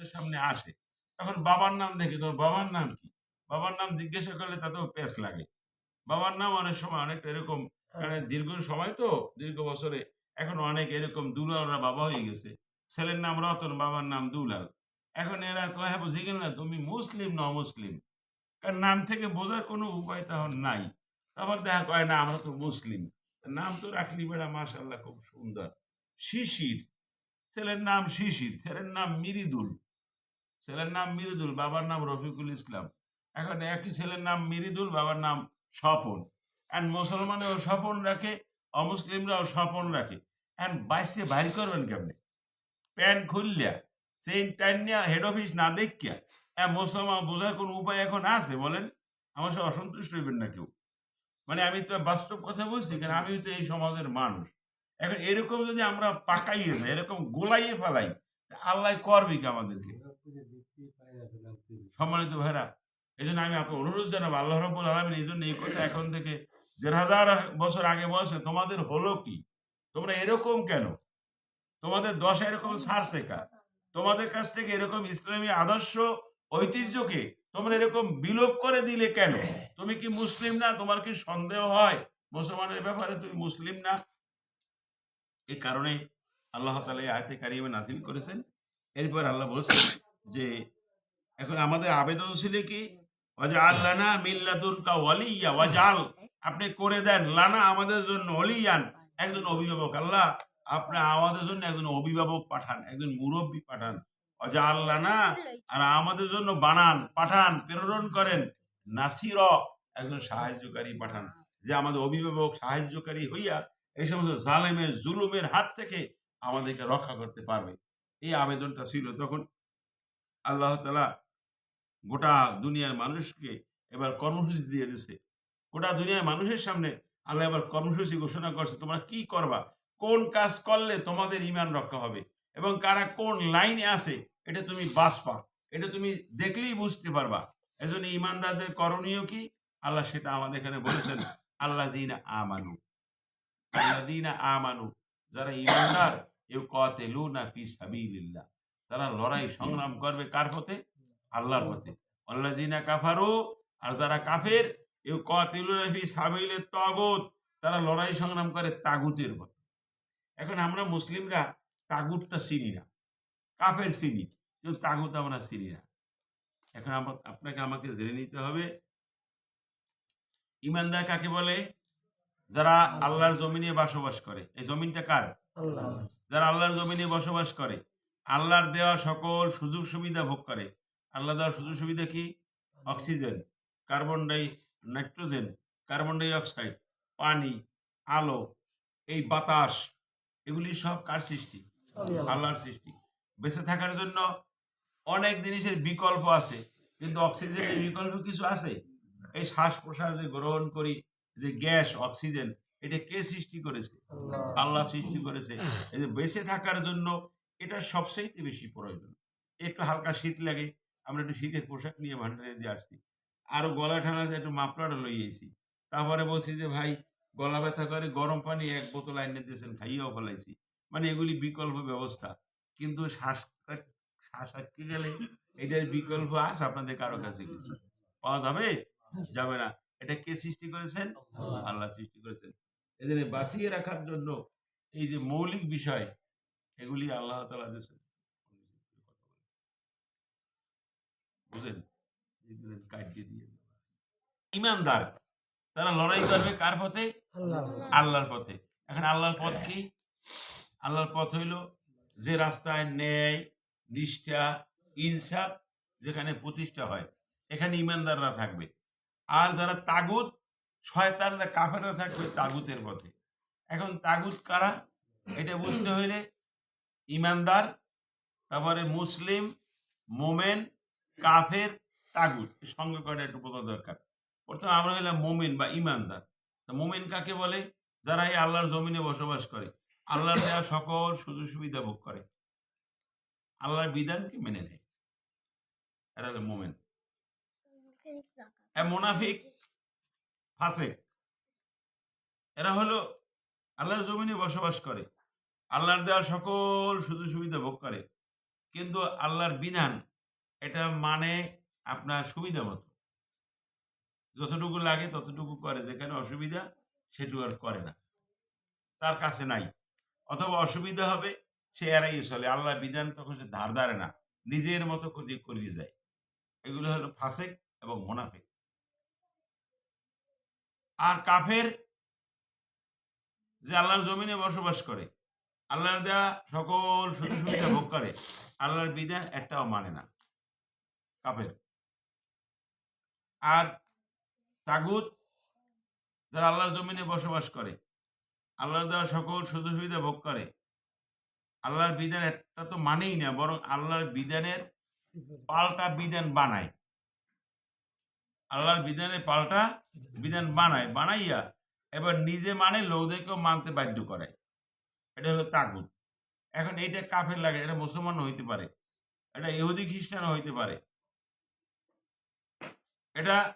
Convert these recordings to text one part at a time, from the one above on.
আমাদের সামনে আসে। তখন বাবার নাম দেখে, তোর বাবার নাম কি? বাবার নাম জিজ্ঞাসা করলে তাতেও পেস লাগে। বাবার নাম অনেক সময় অনেকটা এরকম মানে দীর্ঘ সময় তো, দীর্ঘ বছরে এখন অনেক এরকম দুলালরা বাবা হয়ে গেছে। ছেলের নাম রতন, বাবার নাম দুলাল। এখন এরা তো হ্যাঁ বুঝে গেল না, তুমি মুসলিম ন মুসলিম কারণ নাম থেকে বোঝার কোনো উপায় তখন নাই। তারপর দেখা কয়, না, আমরা তো মুসলিম। নাম তো রাখলি বেড়া মাশাল্লাহ খুব সুন্দর। শিশির, ছেলের নাম শিশির, ছেলের নাম মিরিদুল ছেলের নাম মিরিদুল, বাবার নাম রফিকুল ইসলাম। এখন একই ছেলের নাম মিরিদুল, বাবার নাম স্বপন। অ্যান্ড মুসলমানেও স্বপন রাখে, অমুসলিমরাও স্বপন রাখে। অ্যান্ড বাইসে বাইর করবেন কেমনে? প্যান্ট খুললিয়া চেইন টাইনিয়া হেড অফিস না দেখিয়া। হ্যাঁ মুসলমান বোঝার কোনো উপায় এখন আছে বলেন? আমার সাথে অসন্তুষ্ট হইবেন না কেউ। মানে আমি তো বাস্তব কথা বলছি, কারণ আমি তো এই সমাজের মানুষ। এখন এরকম যদি আমরা পাকাইয়ে যাই, এরকম গোলাইয়ে ফেলাই আল্লাহ করবি কি আমাদেরকে? সম্মানিত ভাইরা এই জন্য আমি আপনার অনুরোধ জানাব, আল্লাহ রব্বুল আলমিন এই জন্য এই কথা এখন থেকে দেড় হাজার বছর আগে বয়সে তোমাদের হলো কি? তোমরা এরকম কেন? তোমাদের দশা এরকম সার শেখা তোমাদের কাছ থেকে এরকম ইসলামী আদর্শ, ঐতিহ্যকে তোমরা এরকম বিলোপ করে দিলে কেন? তুমি কি মুসলিম না? তোমার কি সন্দেহ হয়? মুসলমানের ব্যাপারে তুমি মুসলিম না? এই কারণে আল্লাহ তালা আয়তে কারিমে নাজিল করেছেন। এরপর আল্লাহ বলছেন যে এখন আমাদের আবেদন ছিল কি? লানা মিল্লাদুন কা ওয়ালিয়া ওয়াজাল আপনি করে দেন, লানা আমাদের জন্য ওলিয়ান একজন অভিভাবক, আল্লাহ আপনি আমাদের জন্য একজন অভিভাবক পাঠান, একজন মুরব্বী পাঠান। আর আমাদের জন্য বানান, পাঠান, প্রেরণ করেন, নাসির একজন সাহায্যকারী পাঠান। যে আমাদের অভিভাবক সাহায্যকারী হইয়া এই সমস্ত জালেমের, জুলুমের হাত থেকে আমাদেরকে রক্ষা করতে পারবে। এই আবেদনটা ছিল। তখন আল্লাহ তালা গোটা দুনিয়ার মানুষকে এবার কর্মসূচি দিয়ে দিছে। গোটা দুনিয়ার মানুষের সামনে আল্লাহ এবার কর্মসূচি ঘোষণা করছে, তোমরা কি করবা? কোন কাজ করলে তোমাদের ইমান রক্ষা হবে? এবং কারা কোন লাইনে আছে, এটা তুমি বাঁচবা এটা তুমি দেখলেই বুঝতে পারবা। এজন্য ইমানদারদের করণীয় কি? আল্লাহ সেটা আমাদের এখানে বলেছেন আল্লাহ জিনা আমানু। আল্লাহ দিনা আমানু, যারা ইমানদার এও কতেলু না ফি সাবিলিল্লাহ। তারা লড়াই সংগ্রাম করবে কার পথে? আল্লাহর পথে। আল্লাহ জিনা কাফারু আর যারা কাফের এও কতেলু না ফি সাবিলের তগত তারা লড়াই সংগ্রাম করে তাগুতের পথে এখন আমরা মুসলিমরা তাগুতটা চিনি না। কাফের চিনি কিন্তু তাগুত আমরা চিনি না। এখন আপনাকে আমাকে জেনে নিতে হবে ইমানদার কাকে বলে? যারা আল্লাহর জমিনে বসবাস করে। এই জমিনটা কার? যারা আল্লাহর জমিনে বসবাস করে আল্লাহর দেওয়া সকল সুযোগ সুবিধা ভোগ করে আল্লাহ দেওয়ার সুযোগ সুবিধা কি? Oxygen carbon di nitrogen carbon dioxide পানি আলো এই বাতাস এগুলি সব কার সৃষ্টি? আল্লাহর সৃষ্টি। বেঁচে থাকার জন্য অনেক জিনিসের বিকল্প আছে কিন্তু অক্সিজেনের বিকল্প কিছু আছে? এই শ্বাস প্রশ্বাস যে গ্রহণ করি যে গ্যাস অক্সিজেন এটা কে সৃষ্টি করেছে? আল্লাহ। সৃষ্টি করেছে। এই যে বেঁচে থাকার জন্য এটা সবচেয়ে বেশি প্রয়োজন। একটু হালকা শীত লাগে আমরা একটু শীতের পোশাক নিয়ে ভান্ডারে দিয়ে আসছি। আরও গলা ঠান্ডাতে একটু মাফলার লইয়েছি তারপরে বলছি যে ভাই গলা ব্যথা করে গরম পানি এক বোতল আইনে দিয়েছেন খাইয়েও ফেলাইছি। মানে এগুলি বিকল্প ব্যবস্থা। কিন্তু শ্বাস শ্বাস আটকে গেলে এটার বিকল্প আছে আপনাদের কারও কাছে কিছু? পাওয়া যাবে? যাবে না। এটা কে সৃষ্টি করেছেন? আল্লাহ। সৃষ্টি করেছেন। এদের বাঁচিয়ে রাখার জন্য এই যে মৌলিক বিষয় এগুলি আল্লাহ তালা দিয়েছেন। বুঝেন কাটিয়ে দিয়ে ইমানদার। তারা লড়াই করবে কার পথে। আল্লাহর পথে। এখন আল্লাহর পথ কি? আল্লাহর পথ হইল যে রাস্তায় ন্যায় নিষ্ঠা ইনসাফ যেখানে প্রতিষ্ঠা হয় এখানে ইমানদাররা থাকবে। আর যারা তাগুত শয়তানরা কাফেররা থাকবে তাগুতের পথে। এখন তাগুত কারা? এটা বুঝতে হইলে ইমানদার তারপরে মুসলিম মোমেন কাফের তাগুত সঙ্গে করা একটু বোঝা দরকার। প্রথমে আমরা হইলাম মোমেন বা ইমানদার তা মোমেন কাকে বলে? যারা এই আল্লাহর জমিনে বসবাস করে। আল্লাহর দেওয়া সকল সুযোগ সুবিধা ভোগ করে। আল্লাহর বিধানকে মেনে নেয়? হলো মোমেন। মুনাফিক, ফাসেক। এরা হলো আল্লাহর জমিনে বসবাস করে। আল্লাহর দেওয়া সকল সুযোগ সুবিধা ভোগ করে। কিন্তু আল্লাহর বিধান এটা মানে আপনার সুবিধা মতো। যতটুকু লাগে ততটুকু করে, যেখানে অসুবিধা সেটুকু আর করে না। তার কাছে নাই। অথবা অসুবিধা হবে, সে এড়াইয়ে চলে। আল্লাহ বিধান তখন সে ধার ধারে না। নিজের মতো করে করিয়ে যায়। এগুলো হলো ফাসেক এবং মোনাফেক। আর কাফের যে আল্লাহর জমিনে বসবাস করে, আল্লাহর দেওয়া সকল সুযোগ সুবিধা ভোগ করে, আল্লাহর বিধান একটাও মানে না। কাফের আর তাগুত যারা আল্লাহর জমিনে বসবাস করে, আল্লাহর দেওয়া সকল সুযোগ সুবিধা ভোগ করে, আল্লাহর বিধান একটা তো মানেই না, বরং আল্লাহর বিধানের পাল্টা বিধান বানায়। আল্লাহর বিধানে পাল্টা বিধান বানায় বানাইয়া এবার নিজে মানে লোকদেরকেও মানতে বাধ্য করে। এটা হলো তাগুত। এখন এইটা কাফের লাগে, এটা মুসলমান হইতে পারে, এটা ইহুদি খ্রিস্টান হইতে পারে। এটা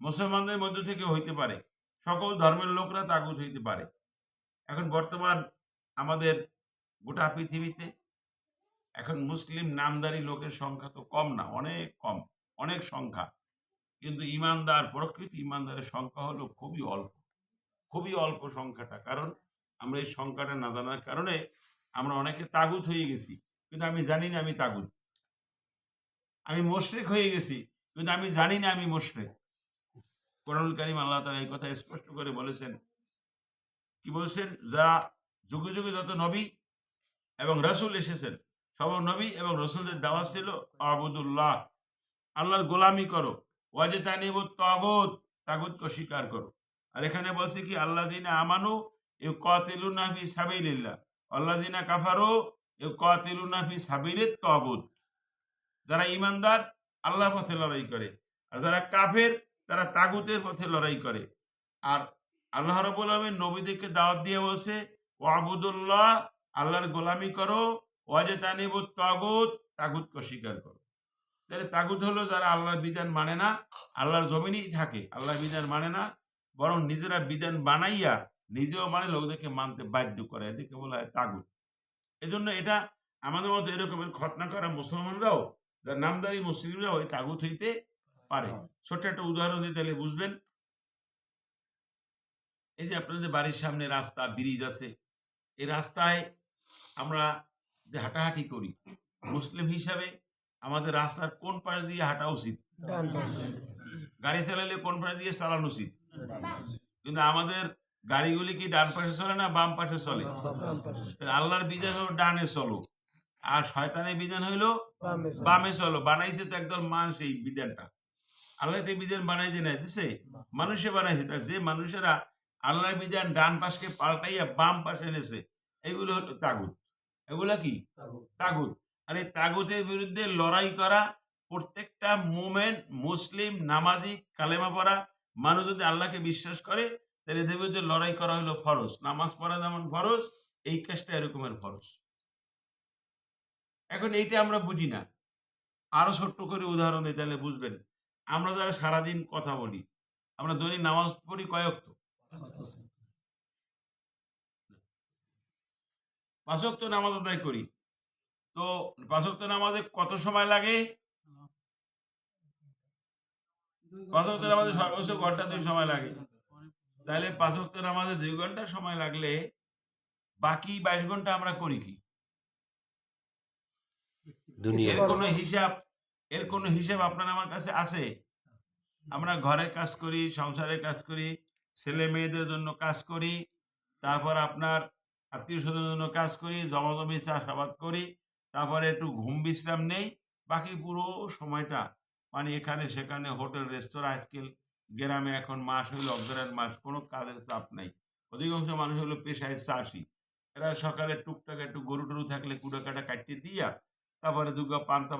মুসলমানদের মধ্য থেকে হইতে পারে। সকল ধর্মের লোকরা তাগুত হইতে পারে। এখন বর্তমান আমাদের গোটা পৃথিবীতে এখন মুসলিম নামদারি লোকের সংখ্যা তো কম না, অনেক কম, অনেক সংখ্যা। কিন্তু ইমানদার, প্রকৃত ইমানদারের সংখ্যা হলো খুবই অল্প খুবই অল্প সংখ্যাটা। কারণ আমরা এই সংখ্যাটা না জানার কারণে আমরা অনেকে তাগুত হয়ে গেছি। কিন্তু আমি জানি না আমি তাগুত। আমি মোশরেক হয়ে গেছি। কিন্তু আমি জানি না আমি মোশরেক কোরআনুল কারিম আল্লাহ এই কথা স্পষ্ট করে বলেছেন। কি বলছেন? যা যুগে যুগে যত নবী এবং রসুল এসেছেন সব নবী এবং রসুলদের দেওয়া ছিল, আবুদুল্লাহ, আল্লাহর গোলামি করো। ওয়াজে তানিব তগত তাগুতকে স্বীকার করো। আর এখানে বলছে কি আল্লাহ জিনা আমানু ইউ কাতিলু নাফি সাবিলিল্লাহ। আল্লাহ জিনা কাফারো ইউ কাতিলু নাফি সাবিলিত তগুত। যারা ইমানদার আল্লাহর পথে লড়াই করে। আর যারা কাফের, তারা তাগুতের পথে লড়াই করে। আর আল্লাহ রবুল আলমীর নবীদেরকে দাওয়াত দিয়ে বসে ও আবুদুল্লাহ আল্লাহর গোলামি করো। ওয়াজে তানিব তাগুত, তাগুতকে স্বীকার করো। তাহলে তাগুত হলো যারা আল্লাহর বিধান মানে না, আল্লাহর জমিনেই থাকে, আল্লাহর বিধান মানে না, বরং নিজেরা বিধান বানাইয়া নিজেও মানে লোকদেরকে মানতে বাধ্য করে। এদেরকে বলা হয় তাগুত। এজন্য এটা আমাদের মতো এরকমের ঘটনা করা মুসলমানরাও। যার নামদারি মুসলিমরাও ওই তাগুত হইতে পারে। ছোট্ট একটা উদাহরণ দিয়ে তাহলে বুঝবেন। এই যে আপনাদের বাড়ির সামনে রাস্তা ব্রিজ আছে। এই রাস্তায় আমরা যে হাঁটাহাঁটি করি মুসলিম হিসাবে আমাদের রাস্তার কোন পাশে দিয়ে হাঁটা উচিত? গাড়ি চালালে কোন পাশে দিয়ে চালানো উচিত? কিন্তু আমাদের গাড়িগুলি কি ডান পাশে চলে না বাম পাশে চলে? আল্লাহর বিধান হলো ডানে চলো। আর শয়তানের বিধান হইল বামে চলো। বানাইছে তো একদল মানুষ এই বিধানটা। আল্লাহ তো বিধান না দিছে? মানুষে বানাইছে। তা যে মানুষেরা আল্লাহর বিধান ডান পাশকে পাল্টাইয়া বাম পাশে এনেছে এগুলো হলো তাগুত। এগুলা কি? তাগুত। আর এই তাগুতের বিরুদ্ধে লড়াই করা প্রত্যেকটা মোমেন মুসলিম নামাজি কালেমা পড়া মানুষ যদি আল্লাহকে বিশ্বাস করে তাহলে এদের বিরুদ্ধে লড়াই করা হলো ফরজ। নামাজ পড়া যেমন ফরজ এই কাজটা এরকমের ফরজ। এখন এইটা আমরা বুঝি না। আরও ছোট্ট করে উদাহরণ দিই, তাহলে বুঝবেন। আমরা যারা সারাদিন কথা বলি, আমরা দৈনিক নামাজ পড়ি কয়েক তো? পাঁচক্ত নামাজ আদায় করি। তো পাঁচক্ত নামাজে কত সময় লাগে? পাঁচক্ত নামাজে সর্বোচ্চ ঘণ্টা দুই সময় লাগে। তাহলে পাঁচক্ত নামাজে দুই ঘণ্টা সময় লাগলে বাকি বাইশ ঘণ্টা আমরা করি কি? হিসাব, এর কোনো হিসাব আপনার আমার কাছে আছে? আমরা ঘরের কাজ করি, সংসারের কাজ করি, ছেলে মেয়েদের জন্য কাজ করি, তারপর আপনার আত্মীয় স্বজনের জন্য কাজ করি, জমাজমি, চাষাবাদ করি, তারপরে একটু ঘুম বিশ্রাম নেই, বাকি পুরো সময়টা মানে এখানে, সেখানে হোটেল, রেস্তোরাঁ আজকাল গ্রামে এখন মাস হইল অগ্রায়ণ মাস, কোনো কাজের চাপ নাই। অধিকাংশ মানুষ হলো পেশায় চাষি। এরা সকালে টুকটাক একটু গরু টরু থাকলে কুড়ো কাটা কাটিয়ে দিয়া তারপরে দুর্গা পান্তা